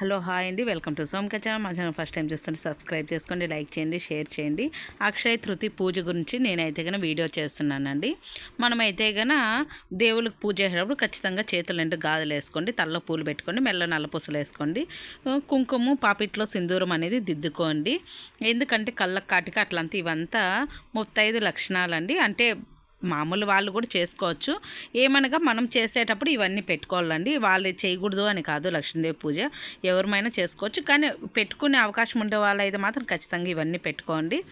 Hello hi అండి welcome to some channel మా channel first time చూస్తుంటే సబ్స్క్రైబ్ చేసుకోండి లైక్ చేయండి షేర్ చేయండి. అక్షయ తృతి పూజ గురించి నేనైతే కనుక వీడియో చేస్తున్నానండి. మనమైతే గన దేవుళ్ళకి పూజ చేసేటప్పుడు ఖచ్చితంగా చేతులు నిండు గాజులు వేసుకోండి తలలో పూలు పెట్టుకోండి మెల్ల నల్లపూసలు వేసుకోండి. కుంకుమ పాపిట్లో సింధూరం అనేది దిద్దుకోండి. ఎందుకంటే కళ్ళకు కాటిక అట్లంతా ఇవంతా ముత్తైదు లక్షణాలండి. అంటే మామూలు వాళ్ళు కూడా చేసుకోవచ్చు. ఏమనగా మనం చేసేటప్పుడు ఇవన్నీ పెట్టుకోవాలండి. వాళ్ళు చేయకూడదు అని కాదు లక్ష్మీదేవి పూజ. ఎవరిమైనా చేసుకోవచ్చు. కానీ పెట్టుకునే అవకాశం ఉండే వాళ్ళైతే మాత్రం ఖచ్చితంగా ఇవన్నీ పెట్టుకోండి.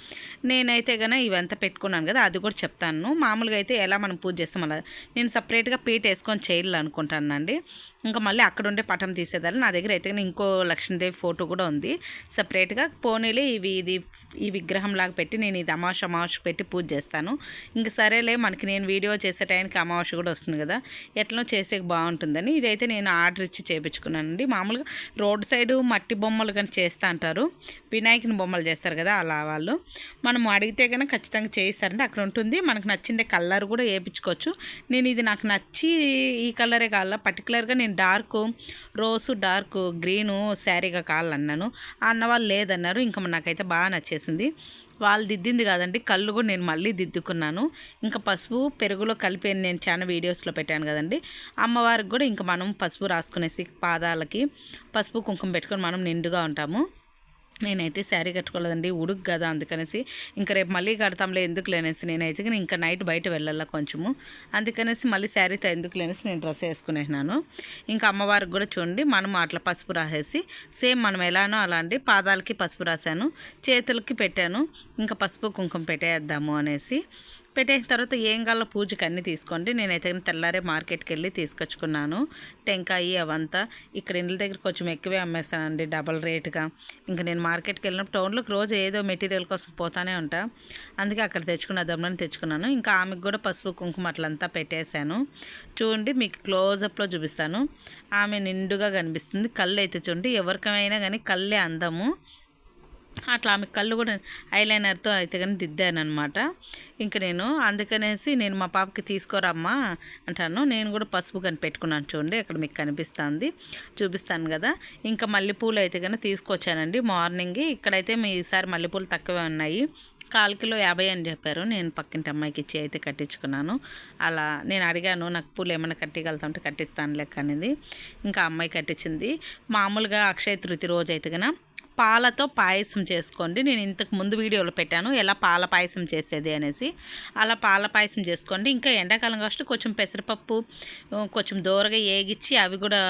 నేనైతే కనుక ఇవంతా పెట్టుకున్నాను కదా అది కూడా చెప్తాను. మామూలుగా అయితే ఎలా మనం పూజ చేస్తాం అలా. నేను సపరేట్గా పీట వేసుకొని చేయాలనుకుంటానండి ఇంకా మళ్ళీ అక్కడ ఉండే పటం తీసేదాన్ని. నా దగ్గర అయితే ఇంకో లక్ష్మీదేవి ఫోటో కూడా ఉంది. సపరేట్గా పోనీలే ఇవి ఇది ఈ విగ్రహం లాగా పెట్టి నేను ఇది అమావాస అమావాస పెట్టి పూజ చేస్తాను. ఇంక సరేలే మనకి నేను వీడియో చేసే టైంకి అమావాస కూడా వస్తుంది కదా ఎట్లా చేసే బాగుంటుందని ఇదైతే నేను ఆర్డర్ ఇచ్చి చేయించుకున్నానండి మామూలుగా రోడ్ సైడ్ మట్టి బొమ్మలు కానీ చేస్తా అంటారు వినాయకుని బొమ్మలు చేస్తారు కదా అలా వాళ్ళు. మనం అడిగితే కనుక ఖచ్చితంగా చేయిస్తారంటే అక్కడ ఉంటుంది. మనకు నచ్చిండే కలర్ కూడా వేయించుకోవచ్చు. నేను ఇది నాకు నచ్చి ఈ కలరే కావాలా పర్టికులర్గా నేను డార్క్ రోసు డార్క్ గ్రీను శారీగా కావాలన్నాను. అన్న వాళ్ళు లేదన్నారు ఇంకా నాకైతే బాగా నచ్చేసింది. వాళ్ళు దిద్దింది కాదండి కళ్ళు కూడా నేను మళ్ళీ దిద్దుకున్నాను. ఇంకా పసుపు పెరుగులో కలిపి నేను చాలా వీడియోస్లో పెట్టాను కదండి. అమ్మవారికి కూడా ఇంకా మనం పసుపు రాసుకునేసి పాదాలకి పసుపు కుంకుమ పెట్టుకొని మనం నిండుగా ఉంటాము. నేనైతే శారీ కట్టుకోలేదండి ఉడుకు కదా అందుకనేసి ఇంకా రేపు మళ్ళీ కడతాంలే ఎందుకు లేనేసి నేనైతే ఇంకా నైట్ బయట వెళ్ళాల కొంచెము. అందుకనేసి మళ్ళీ శారీ ఎందుకు లేనేసి నేను డ్రెస్ వేసుకునేసినాను. ఇంకా అమ్మవారికి కూడా చూడండి మనం అట్లా పసుపు రాసేసి సేమ్ మనం ఎలానో అలాంటి పాదాలకి పసుపు రాశాను చేతులకి పెట్టాను ఇంకా పసుపు కుంకుమ పెట్టేద్దాము అనేసి. పెట్టేసిన తర్వాత ఏం కావాలో పూజకి అన్నీ తీసుకోండి. నేనైతే తెల్లారే మార్కెట్కి వెళ్ళి తీసుకొచ్చుకున్నాను. టెంకాయి అవంతా ఇక్కడ ఇండ్ల దగ్గర కొంచెం ఎక్కువే అమ్మేస్తానండి డబల్ రేటుగా. ఇంకా నేను మార్కెట్కి వెళ్ళినప్పుడు టౌన్లోకి రోజు ఏదో మెటీరియల్ కోసం పోతానే ఉంటా. అందుకే అక్కడ తెచ్చుకున్న దమ్ములను తెచ్చుకున్నాను. ఇంకా ఆమెకు కూడా పసుపు కుంకుమ అట్లంతా పెట్టేశాను. చూడండి మీకు క్లోజప్లో చూపిస్తాను. ఆమె నిండుగా కనిపిస్తుంది. కళ్ళు అయితే చూడండి ఎవరికైనా కానీ కళ్ళే అందము. అట్లా ఆమె కళ్ళు కూడా ఐలైనర్తో అయితే కానీ దిద్దాను అనమాట ఇంకా నేను అందుకనేసి నేను మా పాపకి తీసుకోరమ్మా అంటాను. నేను కూడా పసుపు కానీ పెట్టుకున్నాను చూడండి అక్కడ మీకు కనిపిస్తుంది. చూపిస్తాను కదా. ఇంకా మల్లెపూలు అయితే కానీ తీసుకొచ్చానండి మార్నింగ్. ఇక్కడైతే మీ ఈసారి మల్లెపూలు తక్కువే ఉన్నాయి. కాల్ కిలో యాభై అని చెప్పారు. నేను పక్కింటి అమ్మాయికి ఇచ్చి అయితే కట్టించుకున్నాను. అలా నేను అడిగాను నాకు పూలు ఏమైనా కట్టిగలుగుతుంటే కట్టిస్తాను లెక్క అనేది ఇంకా అమ్మాయి కట్టించింది. మామూలుగా అక్షయ తృతి రోజు అయితే కన్నా పాలతో పాయసం చేసుకోండి. నేను ఇంతకు ముందు వీడియోలో పెట్టాను. ఎలా పాల పాయసం చేసేది అనేసి. అలా పాల పాయసం చేసుకోండి. ఇంకా ఎండాకాలం కాబట్టి కొంచెం పెసరపప్పు కొంచెం దూరగా ఏగిచ్చి అవి కూడా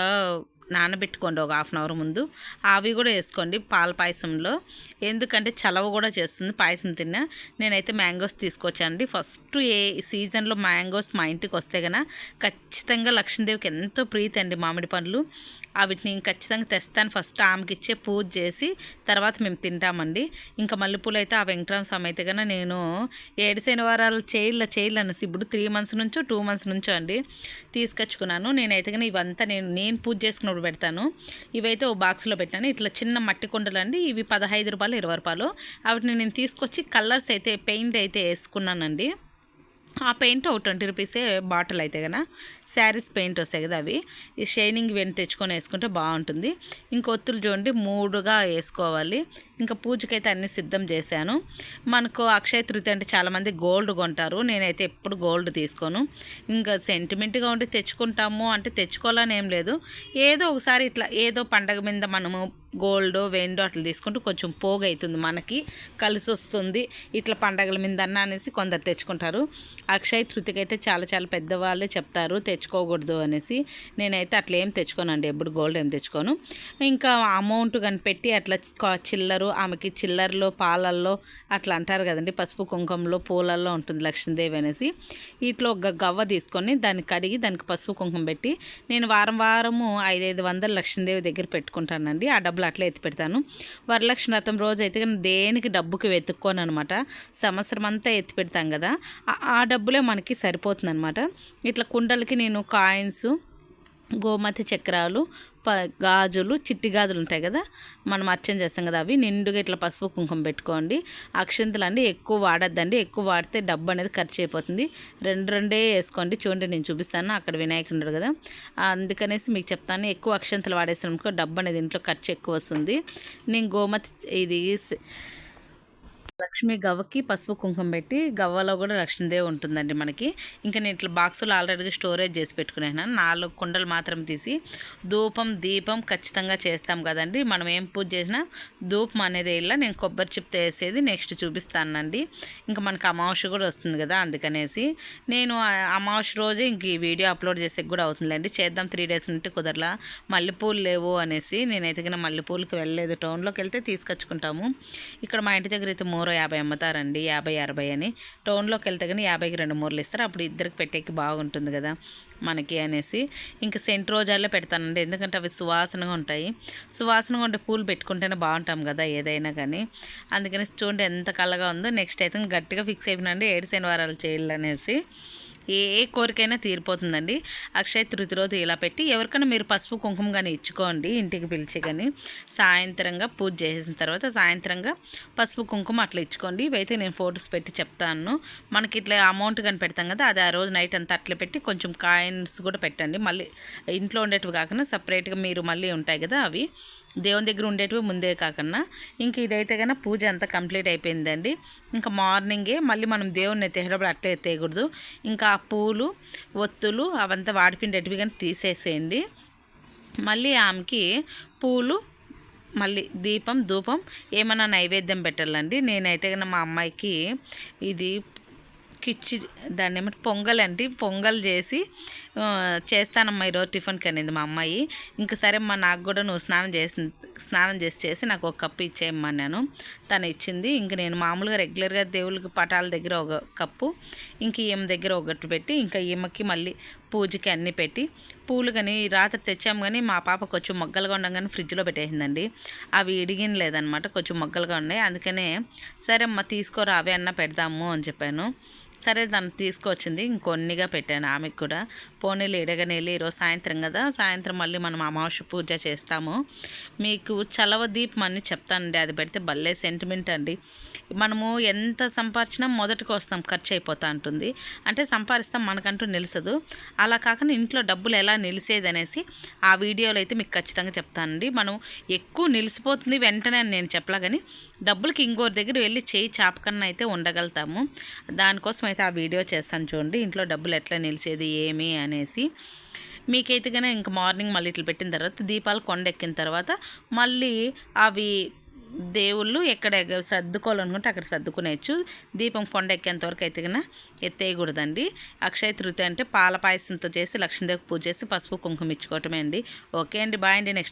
నానబెట్టుకోండి ఒక హాఫ్ అన్ అవర్ ముందు. అవి కూడా వేసుకోండి పాల పాయసంలో. ఎందుకంటే చలవ కూడా చేస్తుంది పాయసం తిన్నా. నేనైతే మ్యాంగోస్ తీసుకొచ్చానండి. ఫస్ట్ ఏ సీజన్లో మ్యాంగోస్ మా ఇంటికి వస్తే కనుక ఖచ్చితంగా లక్ష్మీదేవికి ఎంతో ప్రీతి అండి మామిడి పండ్లు. వాటిని ఖచ్చితంగా తెస్తాను. ఫస్ట్ ఆమెకి ఇచ్చే పూజ చేసి తర్వాత మేము తింటామండి. ఇంకా మల్లెపూలు అయితే ఆ వెంకటరామ స్వామి అయితే కన్నా నేను ఏడు శనివారాలు చేయల చేయలు ఇప్పుడు త్రీ మంత్స్ నుంచో టూ మంత్స్ నుంచో అండి తీసుకొచ్చుకున్నాను. నేనైతే కానీ ఇవంతా నేను నేను పూజ చేసుకున్నప్పుడు పెడతాను. ఇవైతే ఓ బాక్స్లో పెట్టాను. ఇట్లా చిన్న మట్టి కుండలు అండి ఇవి పదహైదు రూపాయలు ఇరవై రూపాయలు. వాటిని నేను తీసుకొచ్చి కలర్స్ అయితే పెయింట్ అయితే వేసుకున్నానండి. ఆ పెయింట్ ఒక ట్వంటీ రూపీసే బాటిల్ అయితే కదా. శారీస్ పెయింట్ వస్తాయి కదా అవి. ఈ షైనింగ్ వెంట తెచ్చుకొని వేసుకుంటే బాగుంటుంది. ఇంకొత్తులు చూడండి మూడుగా వేసుకోవాలి. ఇంకా పూజకైతే అన్నీ సిద్ధం చేశాను. మనకు అక్షయ తృతి అంటే చాలామంది గోల్డ్ కొంటారు. నేనైతే ఎప్పుడు గోల్డ్ తీసుకోను. ఇంకా సెంటిమెంట్గా ఉండి తెచ్చుకుంటాము అంటే తెచ్చుకోవాలని ఏం లేదు. ఏదో ఒకసారి ఇట్లా ఏదో పండగ మీద మనము గోల్డ్ వెండు అట్లా తీసుకుంటూ కొంచెం పోగు అవుతుంది మనకి. కలిసి వస్తుంది. ఇట్లా పండగల మీద అన్న అనేసి కొందరు తెచ్చుకుంటారు. అక్షయ తృతికి అయితే చాలా చాలా పెద్దవాళ్ళే చెప్తారు తెచ్చుకోకూడదు అనేసి నేనైతే అట్లా ఏం తెచ్చుకోనండి. ఎప్పుడు గోల్డ్ ఏం తెచ్చుకోను. ఇంకా అమౌంట్ కానీ పెట్టి అట్లా చిల్లరు ఆమెకి చిల్లరలో పాలల్లో అట్లా అంటారు కదండి. పసుపు కుంకుమలో పూలల్లో ఉంటుంది లక్ష్మీదేవి అనేసి. ఇట్లా ఒక గవ్వ తీసుకొని దాన్ని కడిగి దానికి పసుపు కుంకుమ పెట్టి నేను వారం వారము ఐదైదు వందలు లక్ష్మీదేవి దగ్గర పెట్టుకుంటానండి. ఆ డబ్బులు అట్లా ఎత్తి పెడతాను. వరలక్ష్మి రథం రోజు అయితే కానీ దేనికి డబ్బుకి వెతుక్కోను అనమాట సంవత్సరం అంతా ఎత్తి పెడతాం కదా. ఆ డబ్బులే మనకి సరిపోతుంది అనమాట ఇట్లా కుండలకి నేను నేను కాయిన్స్ గోమతి చక్రాలు ప గాజులు చిట్టి గాజులు ఉంటాయి కదా మనం అర్చన చేస్తాం కదా అవి. నిండుగా ఇట్లా పసుపు కుంకుమ పెట్టుకోండి. అక్షంతలు అండి ఎక్కువ వాడద్దండి. ఎక్కువ వాడితే డబ్బు అనేది ఖర్చు అయిపోతుంది. రెండు రెండే వేసుకోండి. చూడండి నేను చూపిస్తాను. అక్కడ వినాయకుడు ఉండడు కదా. అందుకనేసి మీకు చెప్తాను. ఎక్కువ అక్షంతలు వాడేసినప్పుడు డబ్బు అనేది ఇంట్లో ఖర్చు ఎక్కువ వస్తుంది. నేను గోమతి ఇది లక్ష్మి గవ్వకి పసుపు కుంకుమ పెట్టి గవ్వలో కూడా లక్ష్మీదేవి ఉంటుందండి మనకి. ఇంకా నేను ఇట్లా బాక్సులు ఆల్రెడీగా స్టోరేజ్ చేసి పెట్టుకున్నాను. నాలుగు కుండలు మాత్రం తీసి ధూపం దీపం ఖచ్చితంగా చేస్తాం కదండి. మనం ఏం పూజ చేసినా ధూపం అనేది ఇలా నేను కొబ్బరి చిప్ వేసేది నెక్స్ట్ చూపిస్తానండి. ఇంకా మనకు అమావాస్య కూడా వస్తుంది కదా అందుకనేసి. నేను అమావాస్య రోజే ఇంక ఈ వీడియో అప్లోడ్ చేసే కూడా అవుతుందండి చేద్దాం త్రీ డేస్ నుండి కుదరలా. మల్లెపూలు లేవు అనేసి నేనైతే మల్లెపూలకి వెళ్ళలేదు. టౌన్లోకి వెళ్తే తీసుకొచ్చుకుంటాము. ఇక్కడ మా ఇంటి దగ్గర అయితే మూర మూర యాభై అమ్ముతారండి యాభై అరవై అని. టౌన్లోకి వెళ్తే కానీ యాభైకి రెండు మూరలు ఇస్తారు. అప్పుడు ఇద్దరికి పెట్టేకి బాగుంటుంది కదా మనకి అనేసి. ఇంకా సెంట్ రోజాల్లో పెడతానండి. ఎందుకంటే అవి సువాసనగా ఉంటాయి. సువాసనగా ఉంటే పూలు పెట్టుకుంటేనే బాగుంటాం కదా ఏదైనా కానీ. అందుకని చూడండి ఎంత కళ్ళగా ఉందో. నెక్స్ట్ అయితే గట్టిగా ఫిక్స్ అయిపోయినండి ఏడు శనివారాలు చేయాలనేసి. ఏ ఏ కోరికైనా తీరిపోతుందండి. అక్షయ తృతి రోజు ఇలా పెట్టి ఎవరికైనా మీరు పసుపు కుంకుమ కానీ ఇచ్చుకోండి ఇంటికి పిలిచి కానీ సాయంత్రంగా పూజ చేసిన తర్వాత సాయంత్రంగా పసుపు కుంకుమ అట్లా ఇచ్చుకోండి. ఇవైతే నేను ఫొటోస్ పెట్టి చెప్తాను. మనకి ఇట్లా అమౌంట్ కానీ పెడతాం కదా అది ఆ రోజు నైట్ అంతా అట్లా పెట్టి కొంచెం కాయిన్స్ కూడా పెట్టండి. మళ్ళీ ఇంట్లో ఉండేటివి కాకుండా సపరేట్గా మీరు మళ్ళీ ఉంటాయి కదా అవి. దేవుని దగ్గర ఉండేటివి ముందే కాకుండా. ఇంక ఇదైతే కన్నా పూజ అంతా కంప్లీట్ అయిపోయిందండి. ఇంకా మార్నింగే మళ్ళీ మనం దేవుణ్ణి ఎత్తేటప్పుడు అట్లా ఎత్తేయకూడదు. ఇంకా పూలు ఒత్తులు అవంతా వాడిపిండేటివి కానీ తీసేసేయండి. మళ్ళీ ఆమెకి పూలు మళ్ళీ దీపం ధూపం ఏమైనా నైవేద్యం పెట్టాలండి. నేనైతే కన్నా మా అమ్మాయికి ఇది కిచ్చి దాన్ని ఏమంటే పొంగల్ అండి. పొంగల్ చేసి చేస్తానమ్మా ఈరోజు టిఫిన్కి అనేది మా అమ్మాయి. ఇంకా సరే మా నాకు కూడా నువ్వు స్నానం చేసి స్నానం చేసి చేసి నాకు ఒక కప్పు ఇచ్చేయమన్నాను నేను. తను ఇచ్చింది. ఇంక నేను మామూలుగా రెగ్యులర్గా దేవుళ్ళకి పటాల దగ్గర ఒక కప్పు ఇంక ఈమె దగ్గర ఒకటి పెట్టి ఇంకా ఈమెకి మళ్ళీ పూజకి అన్నీ పెట్టి పూలు కానీ రాత్రి తెచ్చాము కానీ మా పాప కొంచెం మొగ్గలుగా ఉండగానే ఫ్రిడ్జ్లో పెట్టేసిందండి. అవి ఇడిగిన లేదనమాట కొంచెం మొగ్గలుగా ఉన్నాయి. అందుకనే సరే అమ్మ తీసుకోరా అవే అన్న పెడదాము అని చెప్పాను. సరే దాన్ని తీసుకొచ్చింది. ఇంకొన్నిగా పెట్టాను ఆమెకు కూడా. పోనీలు ఎడగని ఈరోజు సాయంత్రం కదా. సాయంత్రం మళ్ళీ మనం అమావాస్య పూజ చేస్తాము. మీకు చలవ దీపం అని చెప్తానండి. అది పెడితే భలే సెంటిమెంట్ అండి. మనము ఎంత సంపాదించినా మొదటికి వస్తాం ఖర్చు అయిపోతూ ఉంటుంది అంటే సంపాదిస్తాం మనకంటూ నిలుసదు. అలా కాకుండా ఇంట్లో డబ్బులు ఎలా నిలిసేది అనేసి ఆ వీడియోలో అయితే మీకు ఖచ్చితంగా చెప్తానండి. మనం ఎక్కువ నిలిసిపోతుంది వెంటనే అని నేను చెప్పలా కానీ డబ్బులకి ఇంకోరి దగ్గర వెళ్ళి చేయి చాపకన్నా అయితే ఉండగలుగుతాము. దానికోసం అయితే ఆ వీడియో చేస్తాను చూడండి. ఇంట్లో డబ్బులు ఎట్లా నిలిచేది ఏమి అనేసి. మీకైతే ఇంక మార్నింగ్ మళ్ళీ ఇట్లా పెట్టిన తర్వాత దీపాలు కొండెక్కిన తర్వాత మళ్ళీ అవి దేవుళ్ళు ఎక్కడ సర్దుకోవాలనుకుంటే అక్కడ సర్దుకునేచ్చు దీపం కొండ ఎక్కేంత వరకు అయితే కన్నా ఎత్తేయకూడదండి. అక్షయ తృతి అంటే పాల పాయసంతో చేసి లక్ష్మీదేవి పూజ చేసి పసుపు కుంకుమ ఇచ్చుకోవటమే అండి. ఓకే అండి బాయ్ అండి నెక్స్ట్